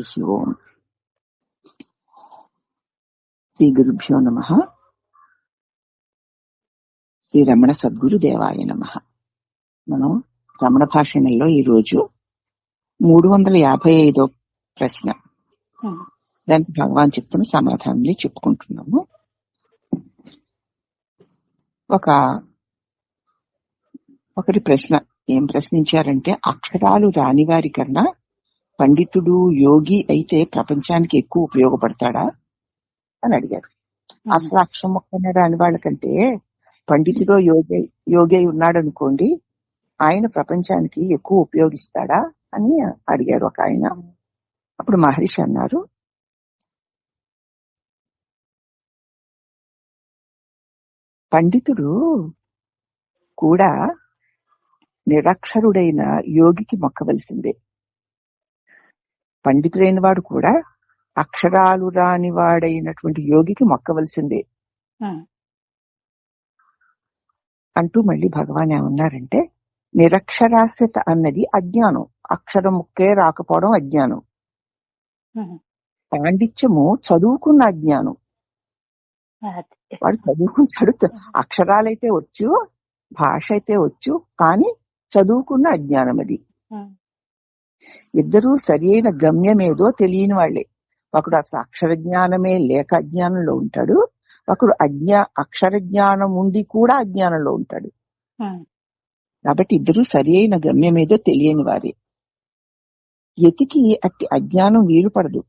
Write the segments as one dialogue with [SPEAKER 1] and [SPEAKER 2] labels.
[SPEAKER 1] హరి ఓం శ్రీ గురుభ్యో నమ. శ్రీ రమణ సద్గురుదేవాయ నమ. మనం రమణ భాషణంలో ఈ రోజు మూడు వందల యాభై ఐదో ప్రశ్న. దానికి భగవాన్ చెప్తున్న సమాధానాన్ని చెప్పుకుంటున్నాము. ఒక ఒకరి ప్రశ్న. ఏం ప్రశ్నించారంటే అక్షరాలు రాని వారి కన్నా పండితుడు యోగి అయితే ప్రపంచానికి ఎక్కువ ఉపయోగపడతాడా అని అడిగారు. అసలు అక్షరం మొక్కనే రాని వాళ్ళకంటే పండితుడో యోగి యోగి అయి ఉన్నాడు అనుకోండి ఆయన ప్రపంచానికి ఎక్కువ ఉపయోగిస్తాడా అని అడిగారు ఒక ఆయన. అప్పుడు మహర్షి అన్నారు పండితుడు కూడా నిరక్షరుడైన యోగికి మొక్కవలసిందే. పండితుడైన వాడు కూడా అక్షరాలు రాని వాడైనటువంటి యోగికి మొక్కవలసిందే. అంటూ మళ్ళీ భగవాన్ ఏమన్నారంటే నిరక్షరాస్యత అన్నది అజ్ఞానం. అక్షరం ముక్కే రాకపోవడం అజ్ఞానం. పాండిత్యము చదువుకున్న అజ్ఞానం. వాడు చదువుకుంటాడు అక్షరాలైతే వచ్చు భాష అయితే వచ్చు కానీ చదువుకున్న అజ్ఞానం అది ఇద్దరూ సరి అయిన గమ్యమేదో తెలియని వాళ్ళే ఒకడు అసలు అక్షర జ్ఞానమే లేక అజ్ఞానంలో ఉంటాడు. ఒకడు అజ్ఞా అక్షర జ్ఞానం ఉండి కూడా అజ్ఞానంలో ఉంటాడు. కాబట్టి ఇద్దరు సరి అయిన గమ్యమేదో తెలియని వారే. యతికి అట్టి అజ్ఞానం వీలు పడదు.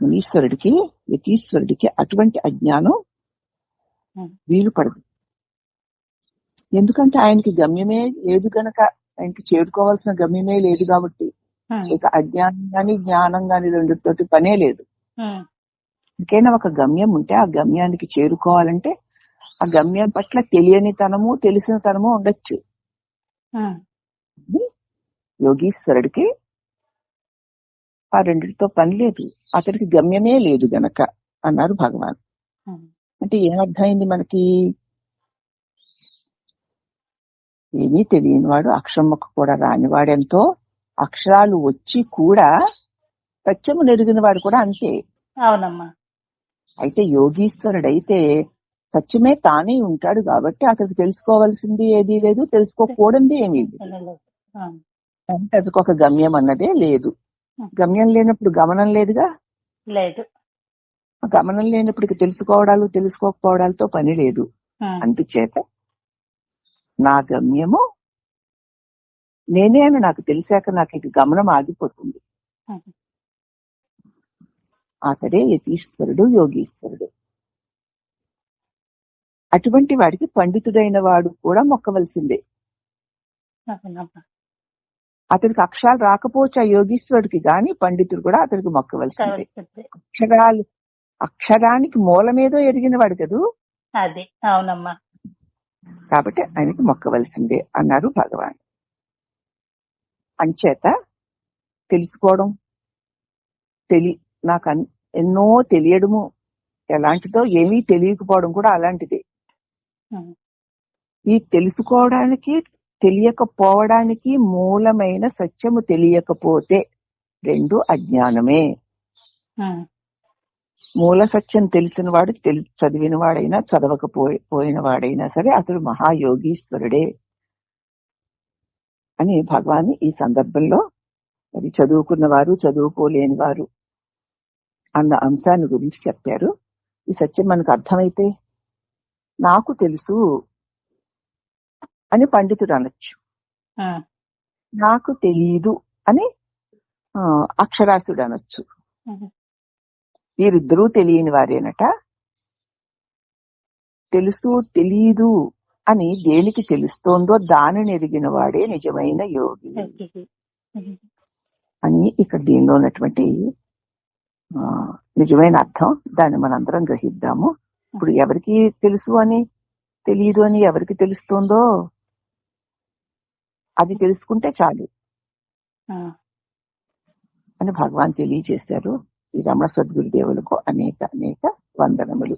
[SPEAKER 1] మునీశ్వరుడికి యతీశ్వరుడికి అటువంటి అజ్ఞానం వీలు పడదు. ఎందుకంటే ఆయనకి గమ్యమే లేదు గనక ఆయనకి చేరుకోవాల్సిన గమ్యమే లేదు కాబట్టి. ఇక అజ్ఞానం గాని జ్ఞానం గాని రెండుతోటి పనే లేదు. ఇంకైనా ఒక గమ్యం ఉంటే ఆ గమ్యానికి చేరుకోవాలంటే ఆ గమ్యం పట్ల తెలియని తనము తెలిసిన తనము ఉండొచ్చు. యోగీశ్వరుడికి ఆ రెండిటితో పని లేదు. అతడికి గమ్యమే లేదు గనక అన్నారు భగవాన్. అంటే ఏమర్థమైంది మనకి? ఏమీ తెలియని వాడు అక్షరం మొక్క కూడా రానివాడెంతో అక్షరాలు వచ్చి కూడా సత్యము నెరిగిన వాడు కూడా అంతే.
[SPEAKER 2] అవునమ్మా.
[SPEAKER 1] అయితే యోగీశ్వరుడైతే సత్యమే తానే ఉంటాడు కాబట్టి అతనికి తెలుసుకోవాల్సింది ఏదీ లేదు తెలుసుకోకూడదు ఏమీ లేదు. అంటే అతనికి ఒక గమ్యం అన్నదే లేదు. గమ్యం లేనప్పుడు గమనం లేదుగా?
[SPEAKER 2] లేదు.
[SPEAKER 1] గమనం లేనప్పుడు తెలుసుకోవడాలు తెలుసుకోకపోవడాలతో పని లేదు. అందుచేత నా గమ్యము నేనే అని నాకు తెలిసాక నాకు ఇక గమనం ఆగిపోతుంది. అతడే యతీశ్వరుడు యోగీశ్వరుడు. అటువంటి వాడికి పండితుడైన వాడు కూడా మొక్కవలసిందే. అతనికి అక్షరాలు రాకపోవచ్చు ఆ యోగీశ్వరుడికి గాని పండితుడు కూడా అతనికి మొక్కవలసిందే. అక్షరాలు అక్షరానికి మూలమేదో ఎరిగిన వాడు కదూ?
[SPEAKER 2] అది అవునమ్మా.
[SPEAKER 1] కాబట్టి ఆయనకి మొక్కవలసిందే అన్నారు భగవాన్. అంచేత తెలుసుకోవడం తెలి నాకు ఎన్నో తెలియడము ఎలాంటిదో ఏమీ తెలియకపోవడం కూడా అలాంటిదే. ఈ తెలుసుకోవడానికి తెలియకపోవడానికి మూలమైన సత్యము తెలియకపోతే రెండు అజ్ఞానమే. మూల సత్యం తెలిసిన వాడు తెలి చదివిన వాడైనా చదవకపోయిన వాడైనా సరే అతడు మహాయోగీశ్వరుడే అని భగవాన్ ఈ సందర్భంలో మరి చదువుకున్న వారు చదువుకోలేని వారు అన్న అంశాన్ని గురించి చెప్పారు. ఈ సత్యం మనకు అర్థమైతే నాకు తెలుసు అని పండితుడు అనొచ్చు. నాకు తెలియదు అని అక్షరాసుడు అనొచ్చు. వీరిద్దరూ తెలియని వారేనట. తెలుసు తెలియదు అని దేనికి తెలుస్తోందో దానిని ఎరిగిన వాడే నిజమైన యోగి. అని ఇక్కడ దీనిలో ఉన్నటువంటి నిజమైన అర్థం దాన్ని మనందరం గ్రహిద్దాము. ఇప్పుడు ఎవరికి తెలుసు అని తెలియదు అని ఎవరికి తెలుస్తుందో అది తెలుసుకుంటే చాలు. అని భగవాన్ తెలియజేశారు. శ్రీ రమణ సద్గురుదేవులకు అనేక అనేక వందనములు.